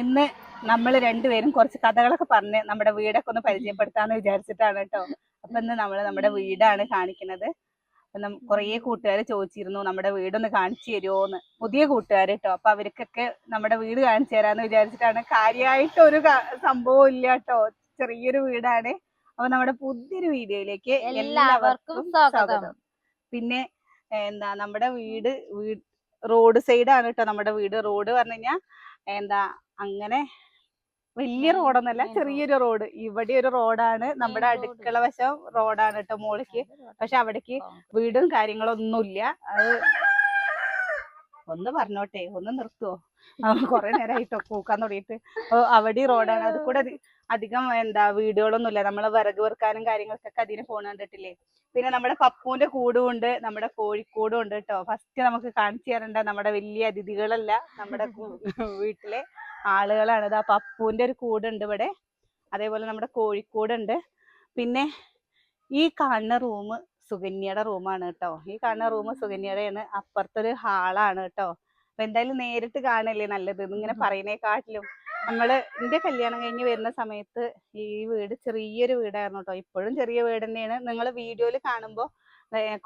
ഇന്ന് നമ്മൾ രണ്ടുപേരും കുറച്ച് കഥകളൊക്കെ പറഞ്ഞ് നമ്മുടെ വീടൊക്കെ ഒന്ന് പരിചയപ്പെടുത്താന്ന് വിചാരിച്ചിട്ടാണ് കേട്ടോ അപ്പൊ ഇന്ന് നമ്മൾ നമ്മുടെ വീടാണ് കാണിക്കുന്നത്. കുറേ കൂട്ടുകാർ ചോദിച്ചിരുന്നു നമ്മുടെ വീടൊന്ന് കാണിച്ചു തരുമോന്ന് പുതിയ കൂട്ടുകാർ കേട്ടോ അപ്പൊ അവർക്കൊക്കെ നമ്മുടെ വീട് കാണിച്ചു തരാന്ന് വിചാരിച്ചിട്ടാണ്. കാര്യമായിട്ട് ഒരു സംഭവം ഇല്ല കേട്ടോ ചെറിയൊരു വീടാണ്. അപ്പൊ നമ്മുടെ പുതിയൊരു വീഡിയോയിലേക്ക് എല്ലാവർക്കും സ്വാഗതം. പിന്നെ എന്താ നമ്മുടെ വീട് വീട് റോഡ് സൈഡാണ് കേട്ടോ നമ്മുടെ വീട് റോഡ് പറഞ്ഞു കഴിഞ്ഞാ എന്താ അങ്ങനെ വലിയ റോഡൊന്നല്ല ചെറിയൊരു റോഡ്. ഇവിടെ ഒരു റോഡാണ് നമ്മുടെ. അടുക്കള വശം റോഡാണ് കേട്ടോ മോളിക്ക് പക്ഷെ അവിടേക്ക് വീടും കാര്യങ്ങളൊന്നുമില്ല. അത് ഒന്ന് പറഞ്ഞോട്ടെ ഒന്ന് നിർത്തുവോ കൊറേ നേരമായിട്ടോ പൂക്കാൻ തുടങ്ങിയിട്ട്. അപ്പൊ അവിടെ റോഡാണ്. അത് കൂടെ അധികം എന്താ വീടുകളൊന്നുമില്ല. നമ്മൾ വിറക് വെറുക്കാനും കാര്യങ്ങൾക്കൊക്കെ അതിന് ഫോൺ കണ്ടിട്ടില്ലേ? പിന്നെ നമ്മുടെ പപ്പുവിന്റെ കൂടും ഉണ്ട് നമ്മുടെ കോഴിക്കൂടും ഉണ്ട് കേട്ടോ ഫസ്റ്റ് നമുക്ക് കാണിച്ചു തരേണ്ട നമ്മുടെ വലിയ അതിഥികളല്ല നമ്മുടെ വീട്ടിലെ. ആളുകളാണ്. ഇതാ പപ്പുവിന്റെ ഒരു കൂടുണ്ട് ഇവിടെ. അതേപോലെ നമ്മുടെ കോഴിക്കൂടുണ്ട്. പിന്നെ ഈ കാണുന്ന റൂം സുകന്യയുടെ റൂമാണ് കേട്ടോ. ഈ കാണുന്ന റൂം സുകന്യയുടെയാണ് അപ്പുറത്തൊരു ഹാളാണ് കേട്ടോ. അപ്പൊ എന്തായാലും നേരിട്ട് കാണല്ലേ നല്ലത് ഇങ്ങനെ പറയുന്നേക്കാട്ടിലും. നമ്മൾ എന്റെ കല്യാണം കഴിഞ്ഞ് വരുന്ന സമയത്ത് ഈ വീട് ചെറിയൊരു വീടായിരുന്നു കേട്ടോ. ഇപ്പോഴും ചെറിയ വീട് തന്നെയാണ്. നിങ്ങൾ വീഡിയോയിൽ കാണുമ്പോൾ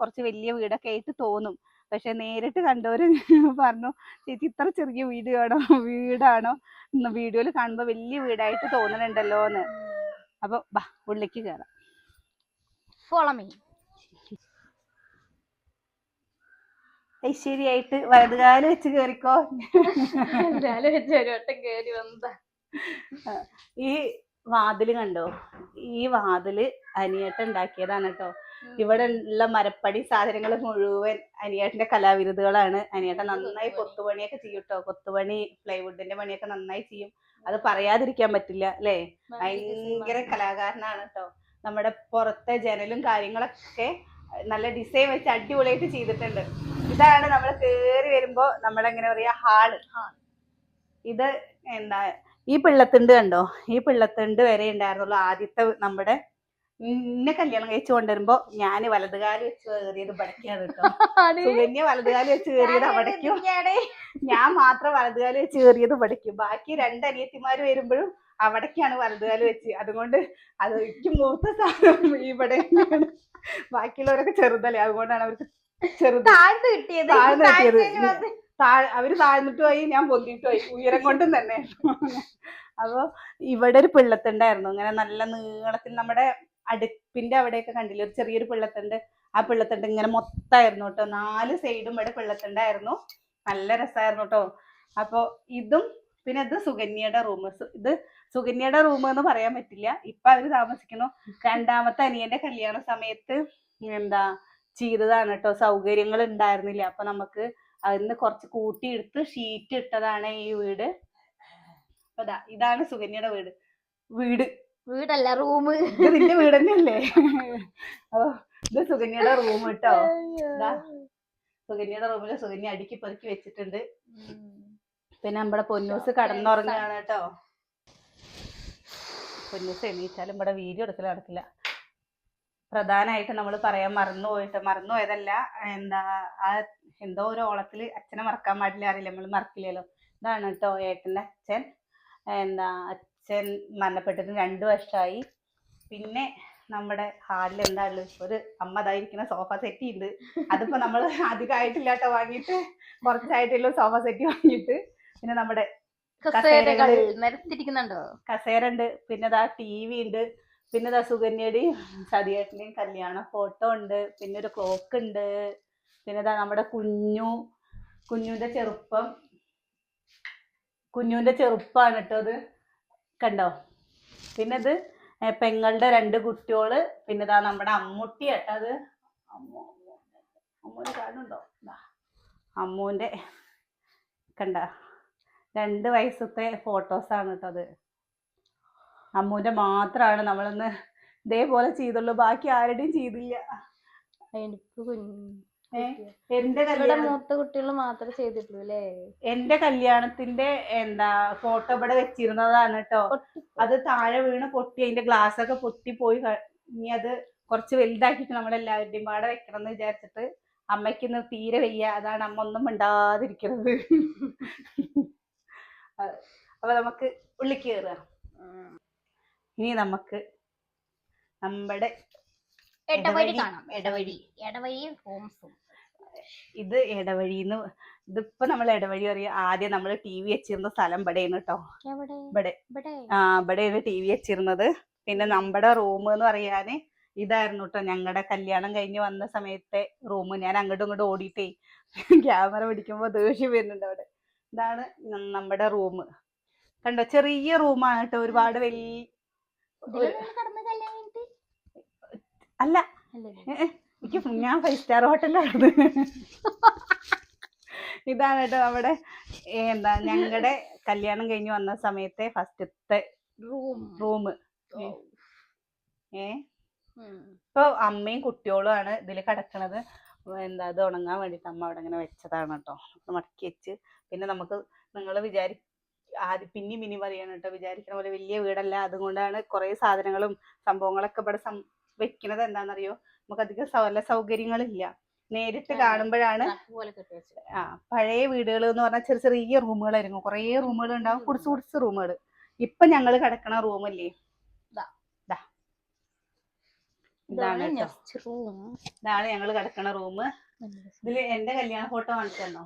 കുറച്ച് വലിയ വീടൊക്കെ ആയിട്ട് തോന്നും. പക്ഷെ നേരിട്ട് കണ്ടവര് പറഞ്ഞു ചേച്ചി ഇത്ര ചെറിയ വീടാണോ? വീടാണോ വീഡിയോയിൽ കാണുമ്പോൾ വലിയ വീടായിട്ട് തോന്നുന്നുണ്ടല്ലോ എന്ന് അപ്പൊ ബാ ഉള്ളിലേക്ക് കയറാം ഫോളോ മീ ഐശ്വര്യായിട്ട് വലതുകാലം വെച്ച് കേറിക്കോ. കേറി വന്നതാ. ഈ വാതിൽ കണ്ടോ? ഈ വാതിൽ അനിയേട്ടൻ ഉണ്ടാക്കിയതാണ് കേട്ടോ. ഇവിടെ ഉള്ള മരപ്പടി സാധനങ്ങൾ മുഴുവൻ അനിയേട്ടന്റെ കലാവിരുദ്ധകളാണ് അനിയേട്ടൻ നന്നായി കൊത്തുപണിയൊക്കെ ചെയ്യും കേട്ടോ കൊത്തുപണി പ്ലൈവുഡിന്റെ പണിയൊക്കെ നന്നായി ചെയ്യും. അത് പറയാതിരിക്കാൻ പറ്റില്ല അല്ലേ? ഭയങ്കര കലാകാരനാണ് കേട്ടോ നമ്മുടെ പുറത്തെ ജനലും കാര്യങ്ങളൊക്കെ നല്ല ഡിസൈൻ വെച്ച് അടിപൊളിയായിട്ട് ചെയ്തിട്ടുണ്ട്. ഇതാണ് നമ്മൾ കേറി വരുമ്പോ നമ്മുടെ നമ്മളെങ്ങനെ പറയാ ഹാൾ ഇത് എന്താ ഈ പിള്ളത്തിണ്ട് കണ്ടോ? ഈ പിള്ളത്തിണ്ട് വരെ ഉണ്ടായിരുന്നുള്ളൂ ആദ്യത്തെ നമ്മുടെ ഇന്നെ കല്യാണം കഴിച്ചു കൊണ്ടുവരുമ്പോ ഞാൻ വലതുകാൽ വെച്ച് കയറിയത് പഠിക്കാതെ കേട്ടോ. സുകന്യ വലതുകാൽ വെച്ച് കയറിയത് അവിടേക്കും. ഞാൻ മാത്രം വലതുകാൽ വെച്ച് കയറിയത് പഠിക്കും ബാക്കി രണ്ട് അനിയത്തിമാര് വരുമ്പോഴും അവിടേക്കാണ് വലതുകാൽ വെച്ച്. അതുകൊണ്ട് അത് എനിക്ക് മൂത്ത സാധനം ഇവിടെ ബാക്കിയുള്ളവരൊക്കെ ചെറുതല്ലേ അതുകൊണ്ടാണ് അവർക്ക് ചെറുത്. താഴ്ന്നു കിട്ടിയത്. താഴ്ന്നു കിട്ടിയത്. താഴ് അവർ താഴ്ന്നിട്ട് പോയി ഞാൻ പൊന്തിട്ട് പോയി. ഉയരം കൊണ്ടും തന്നെ. അപ്പൊ ഇവിടെ ഒരു പിള്ളത്തുണ്ടായിരുന്നു. ഇങ്ങനെ നല്ല നീളത്തിൽ നമ്മുടെ അടുപ്പിന്റെ അവിടെയൊക്കെ കണ്ടില്ലേ? ഒരു ചെറിയൊരു പിള്ളത്തണ്ട്. ആ പിള്ളത്തണ്ട് ഇങ്ങനെ മൊത്തമായിരുന്നു കേട്ടോ. നാല് സൈഡും ഇവിടെ പിള്ളത്തണ്ടായിരുന്നു. നല്ല രസമായിരുന്നു കേട്ടോ. അപ്പൊ ഇതും പിന്നെ ഇത് സുകന്യയുടെ റൂം ഇത് സുകന്യയുടെ റൂം എന്ന് പറയാൻ പറ്റില്ല. ഇപ്പൊ അവർ താമസിക്കുന്നു. രണ്ടാമത്തെ അനിയന്റെ കല്യാണ സമയത്ത് എന്താ ചെയ്തതാണ് കേട്ടോ. സൗകര്യങ്ങൾ ഉണ്ടായിരുന്നില്ല. അപ്പൊ നമുക്ക് അതിന്ന് കുറച്ച് കൂട്ടിയെടുത്ത് ഷീറ്റ് ഇട്ടതാണ് ഈ വീട്. അപ്പൊ ഇതാണ് സുകന്യയുടെ വീട്. വീട്. വീടല്ല റൂം ഇത് നിന്റെ വീട് തന്നെയല്ലേ ഓ ഇത് സുകന്യയുടെ റൂം കേട്ടോ ദാ. സുകന്യയുടെ റൂമിൽ സുകന്യ അടുക്കി പെറുക്കി വെച്ചിട്ടുണ്ട്. പിന്നെ നമ്മുടെ പൊന്നൂസ് കടന്നുറങ്ങുകയാണ് കേട്ടോ പൊന്നൂസ് എണീച്ചാലും ഇവിടെ വീഡിയോ എടുക്കൽ നടക്കില്ല. പ്രധാനമായിട്ട് നമ്മൾ പറയാൻ മറന്നു പോയിട്ട് മറന്നു പോയതല്ല എന്താ ആ എന്തോ ഒരു ഓളത്തിൽ അച്ഛനെ മറക്കാൻ പാടില്ല അറിയില്ല നമ്മൾ മറക്കില്ലല്ലോ. ഇതാണ് കേട്ടോ ഏട്ടന്റെ അച്ഛൻ. എന്താ മരണപ്പെട്ടിട്ട് രണ്ടു വർഷമായി പിന്നെ നമ്മുടെ ഹാളിൽ എന്തായാലും ഒരു അമ്മ അതായിരിക്കുന്ന സോഫ സെറ്റ് ഉണ്ട് അതിപ്പോ നമ്മൾ അധികമായിട്ടില്ല കേട്ടോ വാങ്ങിയിട്ട് കുറച്ചായിട്ടുള്ള സോഫ സെറ്റ് വാങ്ങിയിട്ട്. പിന്നെ നമ്മുടെ കസേരകൾ കസേരകൾ. നിരത്തിരിക്കുന്നുണ്ടോ കസേര ഉണ്ട് പിന്നെ ദാ ടി വി ഉണ്ട് പിന്നെ ദാ സുകന്യയുടെയും സതിയേട്ടന്റെയും കല്യാണ ഫോട്ടോ ഉണ്ട്. പിന്നെ ഒരു ക്ലോക്ക് ഉണ്ട്. പിന്നെ ദാ നമ്മുടെ കുഞ്ഞു കുഞ്ഞുവിന്റെ ചെറുപ്പം. കുഞ്ഞുവിന്റെ ചെറുപ്പാണ് കേട്ടോ അത്. കണ്ടോ? പിന്നെ ഇത് പെങ്ങളുടെ രണ്ട് കുട്ടികൾ പിന്നെ ഇതാ നമ്മുടെ അമ്മുട്ടി കേട്ടോ അത് അമ്മു അമ്മൂനെ കാണുന്നുണ്ടോ അമ്മൂന്റെ കണ്ട രണ്ട് വയസ്സത്തെ ഫോട്ടോസാണ് കേട്ടോ അത്. അമ്മൂന്റെ മാത്രമാണ് നമ്മളൊന്ന് ഇതേപോലെ ചെയ്തുള്ളൂ ബാക്കി ആരുടെയും ചെയ്തില്ല. എനിക്ക് കുഞ്ഞ്? എന്റെ ഇവിടെ മൂത്ത കുട്ടികൾ മാത്രമേ ചെയ്തിട്ടുള്ളൂ അല്ലേ എന്റെ കല്യാണത്തിന്റെ എന്താ ഫോട്ടോ ഇവിടെ വെച്ചിരുന്നതാണ് കേട്ടോ അത് താഴെ വീണ് പൊട്ടി അതിന്റെ ഗ്ലാസ് ഒക്കെ പൊട്ടി പോയി ഇനി അത് കുറച്ച് വലുതാക്കിയിട്ട് നമ്മളെല്ലാവരുടെയും പാടെ വെക്കണം എന്ന് വിചാരിച്ചിട്ട് അമ്മയ്ക്ക് ഇന്ന് തീരെ വയ്യ. അതാണ് അമ്മ ഒന്നും മിണ്ടാതിരിക്കുന്നത് അപ്പൊ നമുക്ക് ഉള്ളി കയറുക ഇനി നമുക്ക് നമ്മുടെ ഇടവഴി ഇടവഴി. കാണാം. ഇടവഴി. ഇടവഴിയും ഹോംസും ഇത് ഇടവഴിന്ന് ഇതിപ്പോ നമ്മൾ ഇടവഴി പറയും ആദ്യം നമ്മൾ ടി വി വെച്ചിരുന്ന സ്ഥലം ഇവിടെയാണ് കേട്ടോ ഇവിടെ. ആ ഇവിടെയാണ് ടി വി വെച്ചിരുന്നത്. പിന്നെ നമ്മുടെ റൂം എന്ന് പറയാന് ഇതായിരുന്നു കേട്ടോ ഞങ്ങളുടെ കല്യാണം കഴിഞ്ഞ് വന്ന സമയത്തെ റൂം ഞാൻ അങ്ങോട്ടും ഇങ്ങോട്ടും ഓടിയിട്ടേ ക്യാമറ പിടിക്കുമ്പോ ദേഷ്യം വരുന്നുണ്ട് അവിടെ. ഇതാണ് നമ്മുടെ റൂം കണ്ടോ? ചെറിയ റൂമാണ് കേട്ടോ ഒരുപാട് വലിയ? അല്ല. എനിക്ക് ഞാൻ ഫൈവ് സ്റ്റാർ ഹോട്ടലാണ് ഇതാണ് കേട്ടോ നമ്മുടെ എന്താ ഞങ്ങളുടെ കല്യാണം കഴിഞ്ഞ് വന്ന സമയത്തെ ഫസ്റ്റത്തെ റൂം. റൂം. ഏ. ഇപ്പൊ അമ്മയും കുട്ടിയോളും ആണ് ഇതിൽ കിടക്കണത്. എന്താ ഇത് ഉണങ്ങാൻ വേണ്ടിട്ട് അമ്മ അവിടെ ഇങ്ങനെ വെച്ചതാണ് കേട്ടോ. മടക്കി വെച്ച് പിന്നെ നമുക്ക് നിങ്ങൾ വിചാരി ആദ്യം പിന്നെയും പിന്നെയും പറയാണ് കേട്ടോ വിചാരിക്കണ പോലെ വലിയ വീടല്ല. അതുകൊണ്ടാണ് കുറെ സാധനങ്ങളും സംഭവങ്ങളൊക്കെ ഇവിടെ സം വെക്കണത് എന്താണെന്നറിയോ? നമുക്ക് അധികം വല്ല സൗകര്യങ്ങളില്ല. നേരിട്ട് കാണുമ്പോഴാണ്. ആ പഴയ വീടുകൾ എന്ന് പറഞ്ഞാൽ ചെറിയ ചെറിയ റൂമുകളായിരുന്നു. കുറേ റൂമുകൾ ഉണ്ടാവും. കുടിച്ച് കുടിച്ച് റൂമുകൾ. ഇപ്പൊ ഞങ്ങൾ കിടക്കണ റൂമല്ലേ. ഇതാണ് ഇതാണ് ഞങ്ങൾ കിടക്കണ റൂം. ഇതിൽ എന്റെ കല്യാണ ഫോട്ടോ കാണിച്ചു തന്നോ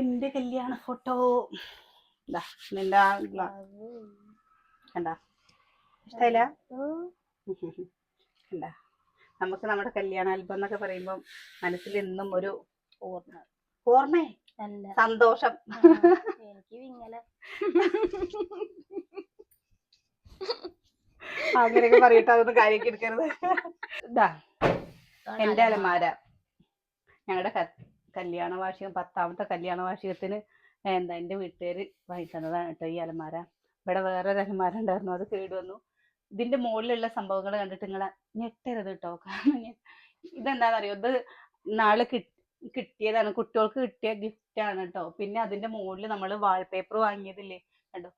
എന്റെ കല്യാണ ഫോട്ടോ. ഇതാ നിന്റെ കണ്ടാ? ഇഷ്ടമില്ല അല്ല. നമുക്ക് നമ്മുടെ കല്യാണ ആൽബം എന്നൊക്കെ പറയുമ്പോൾ മനസ്സിൽ എന്നും ഒരു ഓർമ്മ. ഓർമ്മേ? സന്തോഷം. എനിക്ക് വിങ്ങല അങ്ങനെയൊക്കെ പറയട്ടെ അതൊന്നും കാര്യമാക്കി എടുക്കരുത്. ഇതാ എന്റെ അലമാര. ഞങ്ങളുടെ കല്യാണ വാർഷികം പത്താമത്തെ കല്യാണ വാർഷികത്തിന് എന്താ എന്റെ വീട്ടുകാര് വാങ്ങി തന്നതാണ് കേട്ടോ ഈ അലമാര. ഇവിടെ വേറൊരു അലമാര ഉണ്ടായിരുന്നു അത് കേട് വന്നു ഇതിന്റെ മുകളിലുള്ള സംഭവങ്ങൾ കണ്ടിട്ട് നിങ്ങളെ ഞെട്ടരുത് കേട്ടോ കാരണം ഇതെന്താണെന്നറിയോ ഇത് നാളെ കിട്ടിയതാണ്. കുട്ടികൾക്ക് കിട്ടിയ ഗിഫ്റ്റ് ആണ് കേട്ടോ പിന്നെ അതിന്റെ മുകളിൽ നമ്മൾ വാൾപേപ്പർ വാങ്ങിയതില്ലേ? കണ്ടോ?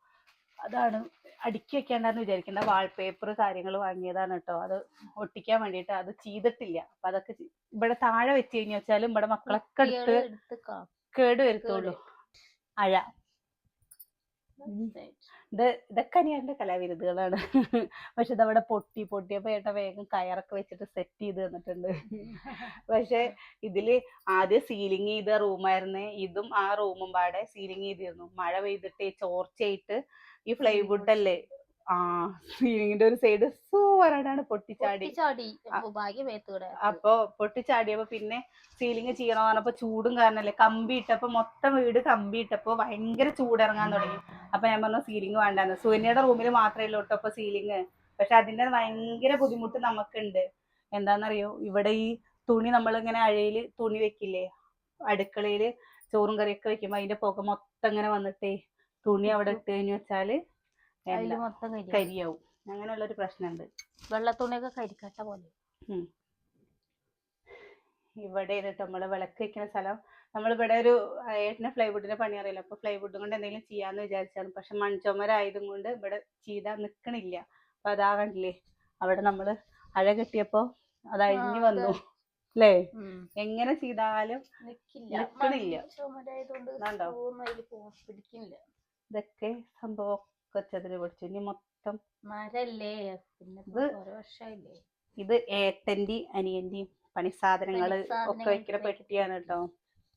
അതാണ് അടുക്കി വെക്കേണ്ടെന്ന് വിചാരിക്കേണ്ട. വാൾപേപ്പർ കാര്യങ്ങൾ വാങ്ങിയതാണ് കേട്ടോ അത് ഒട്ടിക്കാൻ വേണ്ടിയിട്ട് അത് ചെയ്തിട്ടില്ല. അപ്പൊ അതൊക്കെ ഇവിടെ താഴെ വെച്ച് കഴിഞ്ഞു വെച്ചാലും ഇവിടെ മക്കളൊക്കെ എടുത്ത് കേട് വരുത്തുള്ളൂ. അഴ. ഇത് ഇതൊക്കെ അനിയന്റെ കലാവിരുദ്ധകളാണ്. പക്ഷെ ഇതവിടെ പൊട്ടി പൊട്ടിയപ്പോ ഏട്ട വേഗം കയറൊക്കെ വെച്ചിട്ട് സെറ്റ് ചെയ്ത് തന്നിട്ടുണ്ട്. പക്ഷെ ഇതിൽ ആദ്യം സീലിംഗ് ചെയ്ത റൂമായിരുന്നേ ഇതും ആ റൂമും പാടെ സീലിംഗ് ചെയ്തിരുന്നു. മഴ പെയ്തിട്ട് ചോർച്ചയായിട്ട് ഈ ഫ്ലൈവുഡ് അല്ലേ? ആ സീലിംഗിന്റെ ഒരു സൈഡ് സൂപ്പറായിട്ടാണ് പൊട്ടിച്ചാടി. അപ്പൊ പൊട്ടിച്ചാടിയപ്പോ പിന്നെ സീലിംഗ് ചെയ്യണോ പറഞ്ഞപ്പോ ചൂടും കാരണല്ലേ കമ്പി ഇട്ടപ്പോ മൊത്തം വീട് കമ്പി ഇട്ടപ്പോ ഭയങ്കര ചൂടിറങ്ങാൻ തുടങ്ങി. അപ്പൊ ഞാൻ പറഞ്ഞു സീലിംഗ് വേണ്ടാന്ന്. സുനിയുടെ റൂമിൽ മാത്രമേ ഉള്ളൂ കേട്ടോ അപ്പൊ സീലിംഗ്. പക്ഷെ അതിന്റെ ഭയങ്കര ബുദ്ധിമുട്ട് നമുക്കുണ്ട്. എന്താണെന്നറിയോ ഇവിടെ ഈ തുണി നമ്മൾ ഇങ്ങനെ അഴയിൽ തുണി വെക്കില്ലേ? അടുക്കളയിൽ ചോറും കറിയൊക്കെ വെക്കുമ്പോ അതിന്റെ പുക മൊത്തം ഇങ്ങനെ വന്നിട്ടേ തുണി അവിടെ ഇട്ട് കഴിഞ്ഞു വെച്ചാൽ മൊത്തം കരി കരിയാവും. അങ്ങനെയുള്ള ഒരു പ്രശ്നമുണ്ട്. വെള്ളത്തുണിയൊക്കെ കരിക്കട്ട പോലെ. ഇവിടെ നമ്മൾ വിളക്ക് വെക്കുന്ന സ്ഥലം നമ്മളിവിടെ ഒരു ഏട്ടന് ഫ്ലൈവുഡിന്റെ പണി അറിയില്ല. അപ്പൊ ഫ്ലൈവുഡ് കൊണ്ട് എന്തെങ്കിലും ചെയ്യാന്ന് വിചാരിച്ചാണ്. പക്ഷെ മൺചുമരായതും കൊണ്ട് ഇവിടെ ചെയ്താൽ നിക്കണില്ല. അപ്പൊ അതാ കണ്ടില്ലേ അവിടെ നമ്മൾ അഴ കെട്ടിയപ്പോ അത് അഴിഞ്ഞു വന്നു. അല്ലേ? എങ്ങനെ ചെയ്താലും നിക്കണില്ല. ഇതൊക്കെ സംഭവം ഒക്കെ ചതിരി പിടിച്ചു. ഇനി മൊത്തം മരല്ലേ? ഇത് ഏട്ടന്റെ വർഷമായില്ലേ പണി സാധനങ്ങൾ അനിയന്റെയും പണിസാധനങ്ങൾ ഒക്കെ വെക്കണ വെക്കുന്ന പെട്ടിയാണ് കേട്ടോ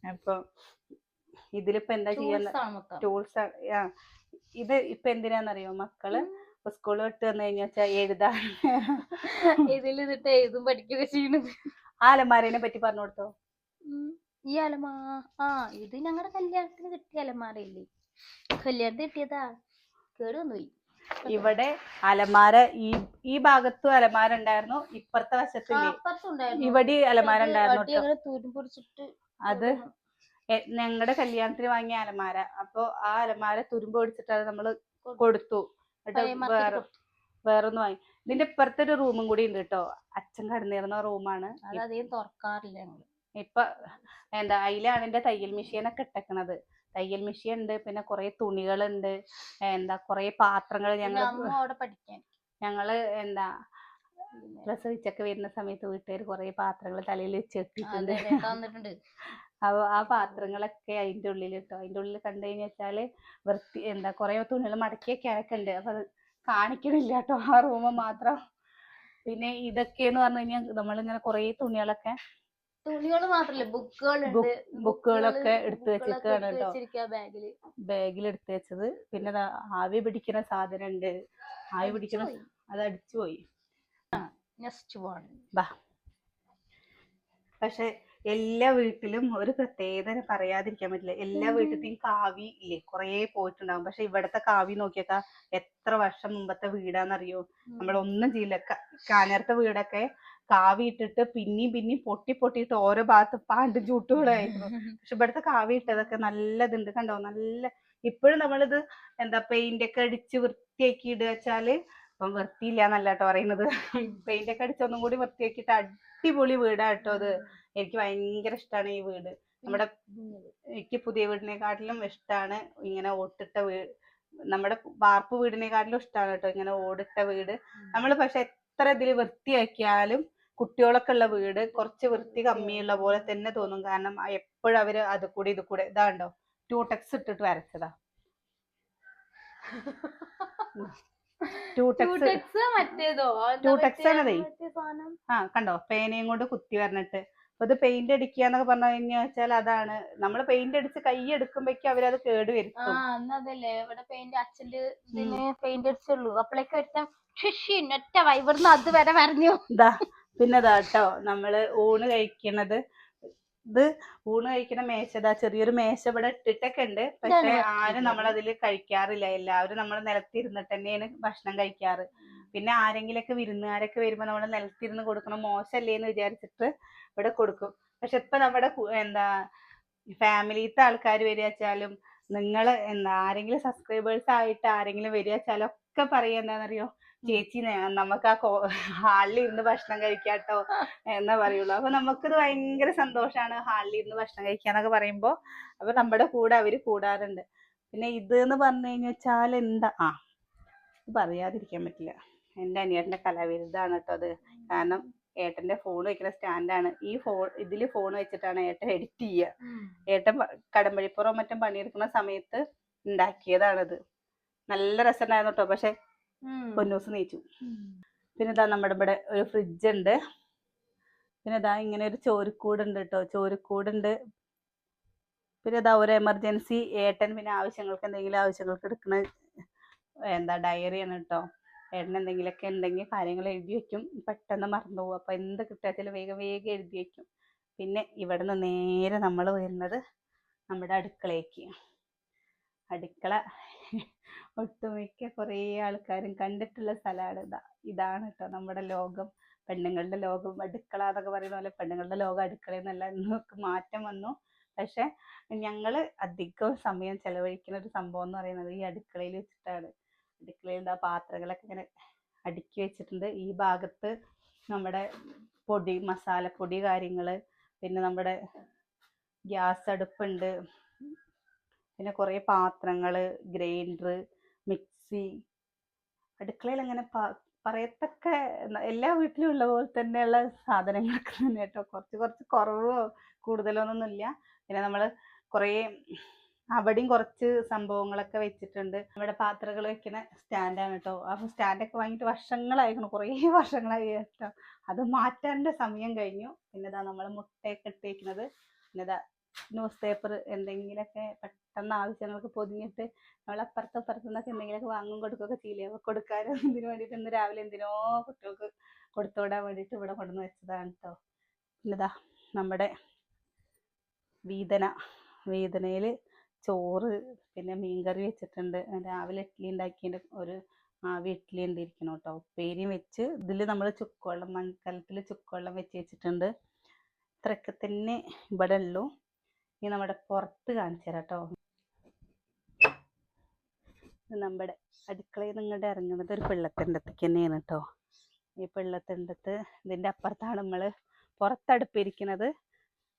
അപ്പൊ ഇതിലിപ്പോ എന്താ ചെയ്യാന്ന് ടൂൾസ് ആ ഇത് ഇപ്പൊ എന്തിനാന്നറിയോ? മക്കൾ സ്കൂൾ വിട്ട് വന്നു കഴിഞ്ഞാ വെച്ചാ എഴുതാൻ ഇതിൽ ഇതിട്ട് എഴുതും പഠിക്കുകയൊക്കെ ചെയ്യണത്. ആ അലമാരേനെ പറ്റി പറഞ്ഞു കൊടുത്തോ. ഈ അലമാ ആ ഇത് ഞങ്ങളുടെ കല്യാണത്തിന് കിട്ടിയ അലമാരയില്ലേ? കല്യാണത്തിന് കിട്ടിയതാ? കേട് വന്നുപോയി ഇവിടെ അലമാര ഈ ഈ ഭാഗത്തും അലമാര ഉണ്ടായിരുന്നു ഇപ്പുറത്തെ വശത്തില്ലേ? ഇവിടെ അലമാര ഉണ്ടായിരുന്നു അത് ഞങ്ങളുടെ കല്യാണത്തിന് വാങ്ങിയ അലമാര. അപ്പൊ ആ അലമാര തുരുമ്പ് പിടിച്ചിട്ട് അത് നമ്മൾ കൊടുത്തു. വേറെ. വേറൊന്നും വാങ്ങി. ഇതിന്റെ ഇപ്പുറത്തെ ഒരു റൂമും കൂടി ഉണ്ട് കേട്ടോ. അച്ഛൻ കടന്നിരുന്ന റൂമാണ്. തുറക്കാറില്ല ഇപ്പൊ എന്താ അതിലാണ് എന്റെ തയ്യൽ മെഷീനൊക്കെ ഇട്ടേക്കണത്. തയ്യൽ മെഷീൻ ഉണ്ട് പിന്നെ കുറെ തുണികളുണ്ട്. എന്താ കുറേ പാത്രങ്ങൾ ഞങ്ങൾ ഞങ്ങൾ എന്താ പ്രസവിച്ചൊക്കെ വരുന്ന സമയത്ത് വീട്ടുകാർ കുറെ പാത്രങ്ങൾ തലയിൽ ഇട്ടിട്ടുണ്ട് അപ്പൊ ആ പാത്രങ്ങളൊക്കെ അതിന്റെ ഉള്ളിൽ കേട്ടോ അതിന്റെ ഉള്ളിൽ കണ്ടു കഴിഞ്ഞാൽ വൃത്തി എന്താ കുറെ തുണികൾ മടക്കി വെക്കാനൊക്കെ ഉണ്ട് അപ്പൊ അത് കാണിക്കണില്ല കേട്ടോ ആ റൂമ് മാത്രം. പിന്നെ ഇതൊക്കെന്ന് പറഞ്ഞു കഴിഞ്ഞാൽ നമ്മളിങ്ങനെ കുറെ തുണികളൊക്കെ തുണികൾ മാത്രല്ല ബുക്കുകളുണ്ട്. ബുക്ക് ബുക്കുകളൊക്കെ എടുത്ത് വെച്ചിരിക്കുകയാണ് കേട്ടോ ബാഗിൽ. ബാഗിൽ എടുത്തു വെച്ചത്. പിന്നെ ആവി പിടിക്കുന്ന സാധനം ഉണ്ട് ആവി പിടിക്കുന്ന അത് അടിച്ചു പോയി നെക്സ്റ്റ് പക്ഷെ എല്ലാ വീട്ടിലും ഒരു പ്രത്യേകത പറയാതിരിക്കാൻ പറ്റില്ല. എല്ലാ വീട്ടിലും കാവി ഇല്ലേ? കുറേ പോയിട്ടുണ്ടാവും. പക്ഷെ ഇവിടത്തെ കാവി നോക്കിയേക്കാ എത്ര വർഷം മുമ്പത്തെ വീടാന്നറിയോ? നമ്മളൊന്നും ചെയ്യില്ല. ക- കാഞ്ഞിരത്തെ വീടൊക്കെ കാവി ഇട്ടിട്ട് പിന്നെയും പിന്നെയും പൊട്ടി പൊട്ടിയിട്ട് ഓരോ ഭാഗത്ത് പാണ്ട് ചൂട്ടുകളായിരുന്നു പക്ഷെ ഇവിടുത്തെ കാവി ഇട്ടതൊക്കെ നല്ലതുണ്ട് കണ്ടോ? നല്ല ഇപ്പോഴും നമ്മളിത് എന്താ പെയിന്റ് ഒക്കെ അടിച്ച് വൃത്തിയാക്കി ഇടുക വെച്ചാൽ ഇപ്പം വൃത്തിയില്ല എന്നല്ല കേട്ടോ പറയുന്നത്. പെയിന്റ് ഒക്കെ അടിച്ച് ഒന്നും കൂടി വൃത്തിയാക്കിയിട്ട് അടിപൊളി വീടാ കേട്ടോ അത്. എനിക്ക് ഭയങ്കര ഇഷ്ടമാണ് ഈ വീട്. നമ്മുടെ എനിക്ക് പുതിയ വീടിനെക്കാട്ടിലും ഇഷ്ടമാണ് ഇങ്ങനെ ഓട്ടിട്ട വീട് നമ്മുടെ വാർപ്പ് വീടിനെക്കാട്ടിലും ഇഷ്ടമാണ് കേട്ടോ ഇങ്ങനെ ഓടിട്ട വീട്. നമ്മൾ പക്ഷെ എത്ര ഇതിൽ വൃത്തിയാക്കിയാലും കുട്ടികളൊക്കെ ഉള്ള വീട് കുറച്ച് വൃത്തി കമ്മിയുള്ള പോലെ തന്നെ തോന്നും. കാരണം എപ്പോഴും അവർ അത് കൂടി ഇത് കൂടെ ഇതാണ്ടോ? ടൂടെക്സ് ഇട്ടിട്ട് വരച്ചതാ. ടൂടെക്സ് ടൂടെക്സ് ആണതേ. ആ കണ്ടോ? പേനയും കൊണ്ട് കുത്തി വരണിട്ട് അപ്പൊ ഇത് പെയിന്റ് അടിക്കുക എന്നൊക്കെ പറഞ്ഞു കഴിഞ്ഞാൽ വെച്ചാൽ അതാണ്. നമ്മൾ പെയിന്റ് അടിച്ച് കൈ എടുക്കുമ്പോഴേക്കും അവരത് കേട് വരും വരുത്തും എന്നതല്ലേ ഇവിടെ പെയിന്റ് അച്ഛന്റെ ഇതിന് പെയിന്റ് അടിച്ചുള്ളൂ. അപ്പോഴേക്ക് ഒരുത്തൻ ഷിഷി ഒറ്റ ഇവിടുന്ന് അത് വരെ പറഞ്ഞു ഇതാ പിന്നെ ഇതാ കേട്ടോ നമ്മൾ ഊണ് കഴിക്കണത് ഇത് ഊണ് കഴിക്കണ മേശ ഇതാ ചെറിയൊരു മേശ ഇവിടെ ഇട്ടിട്ടൊക്കെ ഉണ്ട് പക്ഷെ ആരും നമ്മളതിൽ കഴിക്കാറില്ല. എല്ലാവരും നമ്മൾ നിലത്തിരുന്നിട്ട് തന്നെയാണ് ഭക്ഷണം കഴിക്കാറ്. പിന്നെ ആരെങ്കിലൊക്കെ വിരുന്നുകാരൊക്കെ വരുമ്പോൾ നമ്മൾ നിലത്തിരുന്ന് കൊടുക്കണം മോശമല്ലേ എന്ന് വിചാരിച്ചിട്ട് ഇവിടെ കൊടുക്കും. പക്ഷെ ഇപ്പൊ നമ്മുടെ എന്താ ഫാമിലിത്തെ ആൾക്കാർ വരിക വെച്ചാലും നിങ്ങൾ എന്താ ആരെങ്കിലും സബ്സ്ക്രൈബേഴ്സ് ആയിട്ട് ആരെങ്കിലും വരിക വെച്ചാലും ഒക്കെ പറയുക എന്താണെന്നറിയോ ചേച്ചി നമുക്ക് ആ ഹാളിൽ ഇരുന്ന് ഭക്ഷണം കഴിക്കാട്ടോ എന്നാ പറയുള്ളൂ. അപ്പൊ നമുക്കിത് ഭയങ്കര സന്തോഷമാണ് ഹാളിൽ ഇരുന്ന് ഭക്ഷണം കഴിക്കാന്നൊക്കെ പറയുമ്പോ അപ്പൊ നമ്മുടെ കൂടെ അവർ കൂടാറുണ്ട്. പിന്നെ ഇത് എന്ന് പറഞ്ഞു കഴിഞ്ഞു വെച്ചാൽ എന്താ ആ പറയാതിരിക്കാൻ പറ്റില്ല. എന്റെ അനിയന്റെ കലാവിരുദ്ധാണ് കേട്ടോ അത്. കാരണം ഏട്ടന്റെ ഫോൺ വെക്കുന്ന സ്റ്റാൻഡാണ് ഈ ഫോൺ ഇതിൽ ഫോൺ വെച്ചിട്ടാണ് ഏട്ടൻ എഡിറ്റ് ചെയ്യുക ഏട്ടൻ കടമ്പഴിപ്പുറം മറ്റും പണിയെടുക്കുന്ന സമയത്ത് ഉണ്ടാക്കിയതാണത് നല്ല രസമുണ്ടായിരുന്നു കേട്ടോ പക്ഷെ പൊന്നൂസ് നീച്ചു പിന്നെ ഇതാ നമ്മുടെ ഇവിടെ ഒരു ഫ്രിഡ്ജ് ഉണ്ട് പിന്നെ ഇതാ ഇങ്ങനെ ഒരു ചോരുക്കൂടുണ്ട് കേട്ടോ ചോരുക്കൂടുണ്ട്. പിന്നെ ഇതാ ഒരു എമർജൻസി ഏട്ടൻ പിന്നെ ആവശ്യങ്ങൾക്ക് എന്തെങ്കിലും ആവശ്യങ്ങൾക്ക് എടുക്കുന്ന എന്താ ഡയറിയാണ് കേട്ടോ ഏട്ടൻ എന്തെങ്കിലുമൊക്കെ ഉണ്ടെങ്കിൽ കാര്യങ്ങൾ എഴുതി വെക്കും. പെട്ടെന്ന് മറന്നു പോകും അപ്പോൾ എന്ത് കിട്ടാച്ചാലും വേഗം വേഗം എഴുതി വെക്കും. പിന്നെ ഇവിടെ നിന്ന് നേരെ നമ്മൾ വരുന്നത് നമ്മുടെ അടുക്കളയ്ക്ക് അടുക്കള ഒട്ടുമിക്ക കുറേ ആൾക്കാരും കണ്ടിട്ടുള്ള സ്ഥലമാണ് ഇതാ ഇതാണ് കേട്ടോ നമ്മുടെ ലോകം. പെണ്ണുങ്ങളുടെ ലോകം. അടുക്കള എന്നൊക്കെ പറയുന്ന പോലെ പെണ്ണുങ്ങളുടെ ലോകം അടുക്കള എന്നല്ല ഇന്നൊക്കെ മാറ്റം വന്നു. പക്ഷെ ഞങ്ങൾ അധികം സമയം ചെലവഴിക്കുന്ന ഒരു സംഭവം എന്ന് പറയുന്നത് ഈ അടുക്കളയിൽ വെച്ചിട്ടാണ്. അടുക്കളയിൽ ഇതാ പാത്രങ്ങളൊക്കെ ഇങ്ങനെ അടുക്കി വെച്ചിട്ടുണ്ട്. ഈ ഭാഗത്ത് നമ്മുടെ പൊടി മസാലപ്പൊടി കാര്യങ്ങൾ പിന്നെ നമ്മുടെ ഗ്യാസ് അടുപ്പുണ്ട്. പിന്നെ കുറേ പാത്രങ്ങൾ ഗ്രൈൻഡർ മിക്സി. അടുക്കളയിൽ അങ്ങനെ പറയത്തക്ക എല്ലാ വീട്ടിലും ഉള്ള പോലെ തന്നെയുള്ള സാധനങ്ങളൊക്കെ തന്നെ കേട്ടോ കുറച്ച് കുറച്ച് കുറവോ കൂടുതലോ ഒന്നുമില്ല പിന്നെ നമ്മൾ കുറേ അവിടെയും കുറച്ച് സംഭവങ്ങളൊക്കെ വെച്ചിട്ടുണ്ട്. നമ്മുടെ പാത്രങ്ങൾ വെക്കുന്ന സ്റ്റാൻഡാണ് കേട്ടോ ആ സ്റ്റാൻഡൊക്കെ വാങ്ങിയിട്ട് വർഷങ്ങളായിരുന്നു കുറേ വർഷങ്ങളായി കേട്ടോ. അത് മാറ്റാന്റെ സമയം കഴിഞ്ഞു. പിന്നെ ഇതാ നമ്മൾ മുട്ടയൊക്കെ ഇട്ട് വെക്കുന്നത്. പിന്നെ ന്യൂസ് പേപ്പർ എന്തെങ്കിലുമൊക്കെ പെട്ടെന്ന് ആവശ്യങ്ങൾക്ക് പൊതിഞ്ഞിട്ട് നമ്മൾ അപ്പുറത്തും നിന്നൊക്കെ എന്തെങ്കിലുമൊക്കെ വാങ്ങും കൊടുക്കുകയൊക്കെ ചെയ്യില്ലേ അപ്പോൾ കൊടുക്കാനും ഇതിന് വേണ്ടിയിട്ട് ഇന്ന് രാവിലെ എന്തിനോ കുട്ടികൾക്ക് കൊടുത്തു വിടാൻ വേണ്ടിയിട്ട് ഇവിടെ കൊണ്ടുവന്ന് വെച്ചതാണ് കേട്ടോ പിന്നെതാ നമ്മുടെ വീതന വീതനയിൽ ചോറ് പിന്നെ മീൻകറി വെച്ചിട്ടുണ്ട്. രാവിലെ ഇഡ്ഡലി ഉണ്ടാക്കിയതിന്റെ ഒരു ആവി ഇഡ്ഡലി ഉണ്ട് ഇരിക്കണം കേട്ടോ ഉപ്പേരിയും വെച്ച് ഇതിൽ നമ്മൾ ചുക്കുവെള്ളം മൺകലത്തിൽ ചുക്കുവെള്ളം വെച്ച് വെച്ചിട്ടുണ്ട്. ഇത്രയൊക്കെ തന്നെ ഇവിടെ ഉള്ളൂ. ഇനി നമ്മുടെ പുറത്ത് കാണിച്ചു തരാം കേട്ടോ നമ്മുടെ അടുക്കളയിൽ നിങ്ങളുടെ ഇറങ്ങുന്നത് ഒരു പിള്ളത്തിന്റെത്തേക്ക് തന്നെയാണ് കേട്ടോ ഈ പിള്ളത്തിന്റെത്ത് ഇതിന്റെ അപ്പുറത്താണ് നമ്മൾ പുറത്തടുപ്പിരിക്കുന്നത്.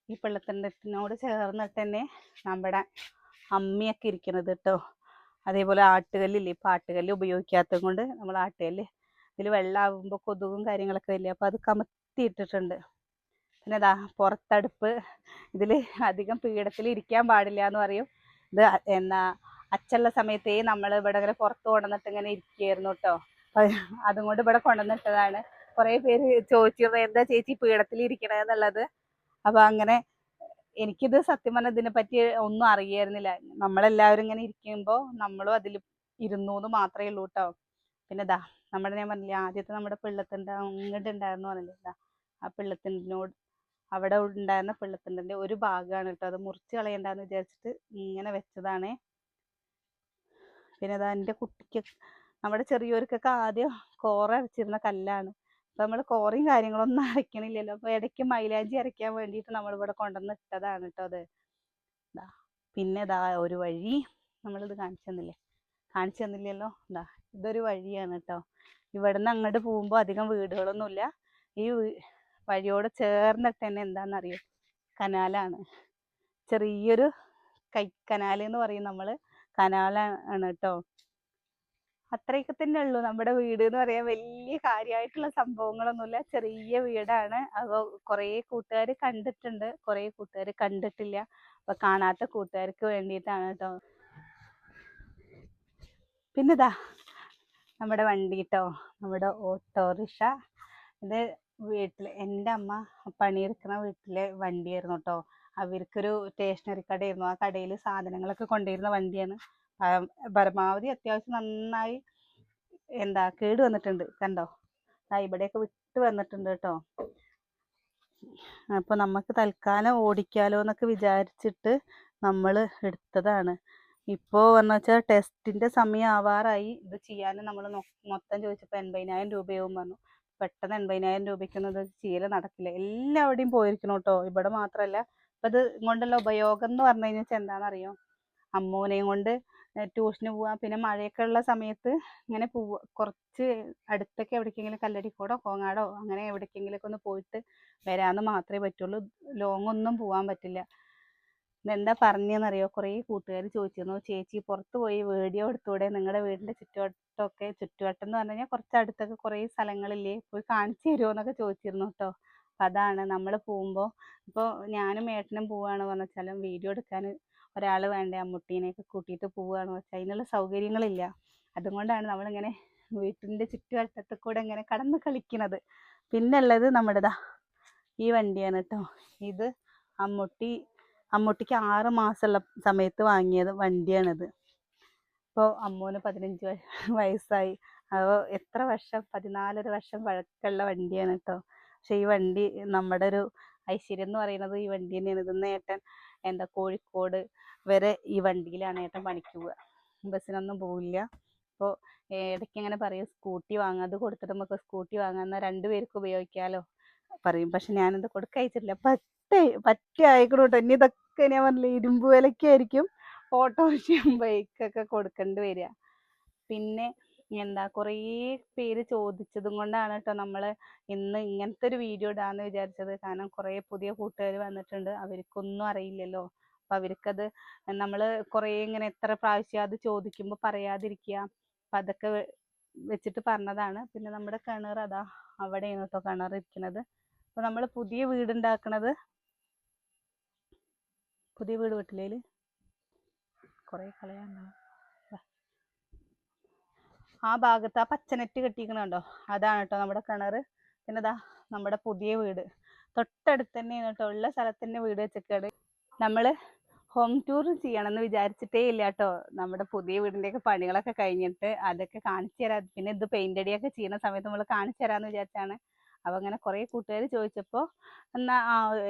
ഈ പിള്ളത്തിന്റെത്തിനോട് ചേർന്നിട്ട് തന്നെ നമ്മുടെ അമ്മിയൊക്കെ ഇരിക്കുന്നത് കേട്ടോ അതേപോലെ ആട്ടുകല്ലില്ലേ ഇപ്പം ആട്ടുകല്ല് ഉപയോഗിക്കാത്തത് കൊണ്ട് നമ്മൾ ആട്ടുകല്ല് ഇതിൽ വെള്ളമാകുമ്പോൾ കൊതുകും കാര്യങ്ങളൊക്കെ വരില്ലേ അപ്പോൾ അത് കമത്തി ഇട്ടിട്ടുണ്ട്. പിന്നെ അതാ പുറത്തടുപ്പ് ഇതിൽ അധികം പീഠത്തിൽ ഇരിക്കാൻ പാടില്ല എന്ന് പറയും. ഇത് എന്നാ അച്ഛനുള്ള സമയത്തേ നമ്മൾ ഇവിടെ ഇങ്ങനെ പുറത്ത് കൊണ്ടുവന്നിട്ട് ഇങ്ങനെ ഇരിക്കുകയായിരുന്നു കേട്ടോ അതും കൊണ്ട് ഇവിടെ കൊണ്ടുവന്നിട്ടതാണ്. കുറേ പേര് ചോദിച്ചു എന്താ ചേച്ചി പീഠത്തിൽ ഇരിക്കണേന്നുള്ളത് അപ്പൊ അങ്ങനെ എനിക്കിത് സത്യം പറഞ്ഞാൽ ഇതിനെ പറ്റി ഒന്നും അറിയായിരുന്നില്ല. നമ്മളെല്ലാവരും ഇങ്ങനെ ഇരിക്കുമ്പോൾ നമ്മളും അതിൽ ഇരുന്നു എന്ന് മാത്രമേ ഉള്ളൂ കേട്ടോ പിന്നെ ദാ നമ്മുടെ ഞാൻ പറഞ്ഞില്ലേ ആദ്യത്തെ നമ്മുടെ പിള്ളത്തിന്റെ അങ്ങോട്ട് ഉണ്ടായിരുന്നു പറഞ്ഞില്ലേ ആ പിള്ളത്തിനോട് അവിടെ ഉണ്ടായിരുന്ന പിള്ളത്തിന്റെ ഒരു ഭാഗമാണ് കേട്ടോ അത് മുറിച്ച് കളയണ്ടെന്ന് വിചാരിച്ചിട്ട് ഇങ്ങനെ വെച്ചതാണേ. പിന്നെ ദാ എന്റെ കുട്ടിക്ക് നമ്മുടെ ചെറിയവർക്കൊക്കെ ആദ്യം കോറ അരച്ചിരുന്ന കല്ലാണ്. നമ്മൾ കോറിയും കാര്യങ്ങളൊന്നും അരയ്ക്കണില്ലല്ലോ അപ്പൊ ഇടയ്ക്ക് മൈലാഞ്ചി അരയ്ക്കാൻ വേണ്ടിയിട്ട് നമ്മൾ ഇവിടെ കൊണ്ടുവന്ന് ഇട്ടതാണ് കേട്ടോ അത്. ഇതാ പിന്നെ ഇതാ ഒരു വഴി നമ്മളിത് കാണിച്ചു തന്നില്ലേ? കാണിച്ചു തന്നില്ലല്ലോ? ഇതാ ഇതൊരു വഴിയാണ് കേട്ടോ ഇവിടുന്ന് അങ്ങോട്ട് പോകുമ്പോൾ അധികം വീടുകളൊന്നുമില്ല. ഈ വഴിയോട് ചേർന്നിട്ട് തന്നെ എന്താണെന്നറിയോ? കനാലാണ്. ചെറിയൊരു കൈ കനാൽ എന്ന് പറയും നമ്മൾ കനാലാണ് കേട്ടോ അത്രയൊക്കെ തന്നെ ഉള്ളൂ. നമ്മുടെ വീട് എന്ന് പറയാൻ വലിയ കാര്യമായിട്ടുള്ള സംഭവങ്ങളൊന്നുമില്ല. ചെറിയ വീടാണ്. അപ്പോൾ കുറേ കൂട്ടുകാർ കണ്ടിട്ടുണ്ട്. കുറേ കൂട്ടുകാർ കണ്ടിട്ടില്ല. അപ്പൊ കാണാത്ത കൂട്ടുകാർക്ക് വേണ്ടിയിട്ടാണ് കേട്ടോ പിന്നെ ഇതാ നമ്മുടെ വണ്ടി കേട്ടോ നമ്മുടെ ഓട്ടോറിക്ഷ. ഇത് വീട്ടിൽ എന്റെ അമ്മ പണിയെടുക്കുന്ന വീട്ടിലെ വണ്ടിയായിരുന്നു കേട്ടോ അവർക്കൊരു സ്റ്റേഷനറി കടയായിരുന്നു. ആ കടയിൽ സാധനങ്ങളൊക്കെ കൊണ്ടുവരുന്ന വണ്ടിയാണ്. പരമാവധി അത്യാവശ്യം നന്നായി എന്താ കേട് വന്നിട്ടുണ്ട് കണ്ടോ? ആ ഇവിടെയൊക്കെ വിട്ട് വന്നിട്ടുണ്ട് കേട്ടോ. അപ്പൊ നമുക്ക് തൽക്കാലം ഓടിക്കാലോ എന്നൊക്കെ വിചാരിച്ചിട്ട് നമ്മൾ എടുത്തതാണ്. ഇപ്പോ എന്ന് വെച്ചാൽ ടെസ്റ്റിന്റെ സമയം ആവാറായി. ഇത് ചെയ്യാൻ നമ്മൾ മൊത്തം ചോദിച്ചപ്പോൾ എൺപതിനായിരം രൂപയാവും പറഞ്ഞു. പെട്ടെന്ന് എൺപതിനായിരം രൂപയ്ക്കൊന്നും ഇത് ചെയ്യൽ നടക്കില്ല. എല്ലാവിടെയും പോയിരിക്കണം കേട്ടോ. ഇവിടെ മാത്രമല്ല ഇപ്പൊ ഇത് കൊണ്ടുള്ള ഉപയോഗം എന്ന് പറഞ്ഞു കഴിഞ്ഞാൽ എന്താണെന്നറിയോ അമ്മൂനെയും കൊണ്ട് ട്യൂഷന് പോവാം. പിന്നെ മഴയൊക്കെ ഉള്ള സമയത്ത് ഇങ്ങനെ പോവുക കുറച്ച് അടുത്തൊക്കെ എവിടേക്കെങ്കിലും കല്ലടിക്കോടോ കോങ്ങാടോ അങ്ങനെ എവിടേക്കെങ്കിലൊക്കെ ഒന്ന് പോയിട്ട് വരാന്ന് മാത്രമേ പറ്റുള്ളൂ. ലോങ് ഒന്നും പോവാൻ പറ്റില്ല. ഇതെന്താ പറഞ്ഞതെന്നറിയോ കുറേ കൂട്ടുകാർ ചോദിച്ചിരുന്നു ചേച്ചി പുറത്ത് പോയി വീഡിയോ എടുത്തൂടെ? നിങ്ങളുടെ വീടിന്റെ ചുറ്റുവട്ടമൊക്കെ ചുറ്റുവട്ടം എന്ന് പറഞ്ഞു കഴിഞ്ഞാൽ കുറച്ച് അടുത്തൊക്കെ കുറേ സ്ഥലങ്ങളില്ലേ? പോയി കാണിച്ചു തരുമോ എന്നൊക്കെ ചോദിച്ചിരുന്നു കേട്ടോ അതാണ്. നമ്മൾ പോകുമ്പോൾ ഇപ്പോൾ ഞാനും ഏട്ടനും പോവാണ് പറഞ്ഞാലും വീഡിയോ എടുക്കാൻ ഒരാൾ വേണ്ടേ അമ്മുട്ടീനെയൊക്കെ കൂട്ടിയിട്ട് പോവുകയാണ് വെച്ചാൽ അതിനുള്ള സൗകര്യങ്ങളില്ല. അതുകൊണ്ടാണ് നമ്മളിങ്ങനെ വീട്ടിന്റെ ചുറ്റുവട്ടത്ത് കൂടെ ഇങ്ങനെ കടന്ന് കളിക്കുന്നത് പിന്നെ ഉള്ളത് നമ്മുടെ ദാ ഈ വണ്ടിയാണ് കേട്ടോ ഇത് അമ്മുട്ടി അമ്മുട്ടിക്ക് ആറ് മാസമുള്ള സമയത്ത് വാങ്ങിയത് വണ്ടിയാണിത്. ഇപ്പോൾ അമ്മൂന് പതിനഞ്ച് വയസ്സായി. അപ്പോൾ എത്ര വർഷം പതിനാലര വർഷം പഴക്കമുള്ള വണ്ടിയാണ് കേട്ടോ പക്ഷെ ഈ വണ്ടി നമ്മുടെ ഒരു ഐശ്വര്യം എന്ന് പറയുന്നത് ഈ വണ്ടി തന്നെയാണ്. ഇതെന്ന് ഏട്ടൻ എന്താ കോഴിക്കോട് വരെ ഈ വണ്ടിയിലാണ് ഏട്ടൻ പണിക്ക് പോവുക. ബസ്സിനൊന്നും പോവില്ല. അപ്പോൾ ഇടയ്ക്ക് ഇങ്ങനെ പറയും സ്കൂട്ടി വാങ്ങാം അത് കൊടുത്തിട്ട് നമുക്ക് സ്കൂട്ടി വാങ്ങാം എന്നാൽ രണ്ടുപേർക്ക് ഉപയോഗിക്കാമല്ലോ പറയും. പക്ഷെ ഞാനത് കൊടുക്കയച്ചിട്ടില്ല പറ്റേ പറ്റേ ആയിക്കണു ഇനി ഇതൊക്കെ ഞാൻ പറഞ്ഞില്ല ഇരുമ്പ് വിലക്കായിരിക്കും ഓട്ടോറിക്ഷയും ബൈക്കൊക്കെ കൊടുക്കേണ്ടി വരിക. പിന്നെ എന്താ കുറേ പേര് ചോദിച്ചതും കൊണ്ടാണ് കേട്ടോ നമ്മൾ ഇന്ന് ഇങ്ങനത്തെ ഒരു വീഡിയോ ഇടാന്ന് വിചാരിച്ചത്. കാരണം കുറേ പുതിയ കൂട്ടുകാർ വന്നിട്ടുണ്ട്. അവർക്കൊന്നും അറിയില്ലല്ലോ. അപ്പൊ അവർക്കത് നമ്മൾ കുറേ ഇങ്ങനെ എത്ര പ്രാവശ്യം അത് ചോദിക്കുമ്പോൾ പറയാതിരിക്കുക. അപ്പൊ അതൊക്കെ വെച്ചിട്ട് പറഞ്ഞതാണ്. പിന്നെ നമ്മുടെ കിണർ അതാ അവിടെയാണ് കേട്ടോ കിണർ ഇരിക്കുന്നത് അപ്പോൾ നമ്മൾ പുതിയ വീട് ഉണ്ടാക്കണത് പുതിയ വീട് വീട്ടിലേൽ കുറേ കളയാണ്ടാവും ദാ. ആ ഭാഗത്ത് ആ പച്ചനെറ്റ് കെട്ടിക്കണുണ്ടോ അതാണ് കേട്ടോ നമ്മുടെ കിണർ. പിന്നെ ഇതാ നമ്മുടെ പുതിയ വീട്. തൊട്ടടുത്ത് തന്നെയാണ് കേട്ടോ ഉള്ള സ്ഥലത്ത് തന്നെ വീട് വെച്ചേക്കാണ്. നമ്മൾ ഹോം ടൂർ ചെയ്യണമെന്ന് വിചാരിച്ചിട്ടേ ഇല്ല കേട്ടോ. നമ്മുടെ പുതിയ വീടിന്റെയൊക്കെ പണികളൊക്കെ കഴിഞ്ഞിട്ട് അതൊക്കെ കാണിച്ചു തരാം. പിന്നെ ഇത് പെയിന്റ് അടിയൊക്കെ ചെയ്യുന്ന സമയത്ത് നമ്മൾ കാണിച്ചു തരാന്ന് വിചാരിച്ചാണ്. അപ്പൊ അങ്ങനെ കുറെ കൂട്ടുകാർ ചോദിച്ചപ്പോ എന്നാ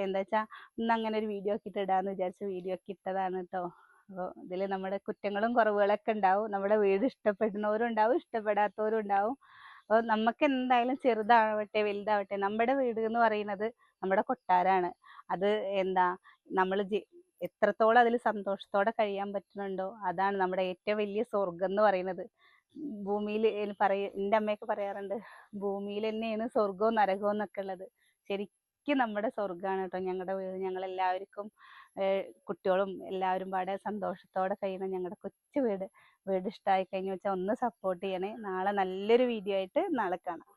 എന്താ വെച്ചാ ഇന്ന് അങ്ങനെ ഒരു വീഡിയോ ഒക്കെ ഇട്ട് ഇടാന്ന് വിചാരിച്ച് വീഡിയോ ഒക്കെ ഇട്ടതാണ് കേട്ടോ. അപ്പോൾ ഇതിൽ നമ്മുടെ കുറ്റങ്ങളും കുറവുകളൊക്കെ ഉണ്ടാവും. നമ്മുടെ വീട് ഇഷ്ടപ്പെടുന്നവരും ഉണ്ടാവും ഇഷ്ടപ്പെടാത്തവരും ഉണ്ടാവും. അപ്പോൾ നമുക്ക് എന്തായാലും ചെറുതാവട്ടെ വലുതാവട്ടെ നമ്മുടെ വീട് എന്ന് പറയുന്നത് നമ്മുടെ കൊട്ടാരാണ്. അത് എന്താ നമ്മൾ എത്രത്തോളം അതിൽ സന്തോഷത്തോടെ കഴിയാൻ പറ്റുന്നുണ്ടോ അതാണ് നമ്മുടെ ഏറ്റവും വലിയ സ്വർഗം എന്ന് പറയുന്നത്. ഭൂമിയിൽ പറയ എന്റെ അമ്മയൊക്കെ പറയാറുണ്ട് ഭൂമിയിൽ തന്നെയാണ് സ്വർഗവും നരകവും എന്നൊക്കെ ഉള്ളത്. ശരിക്കും നമ്മുടെ സ്വർഗമാണ് കേട്ടോ ഞങ്ങളുടെ വീട്. ഞങ്ങൾ എല്ലാവർക്കും കുട്ടികളും എല്ലാവരും പാടെ സന്തോഷത്തോടെ കഴിയണം ഞങ്ങളുടെ കൊച്ചു വീട്. വീട് ഇഷ്ടമായി കഴിഞ്ഞു വെച്ചാൽ ഒന്ന് സപ്പോർട്ട് ചെയ്യണേ. നാളെ നല്ലൊരു വീഡിയോ ആയിട്ട് നാളെ കാണാം.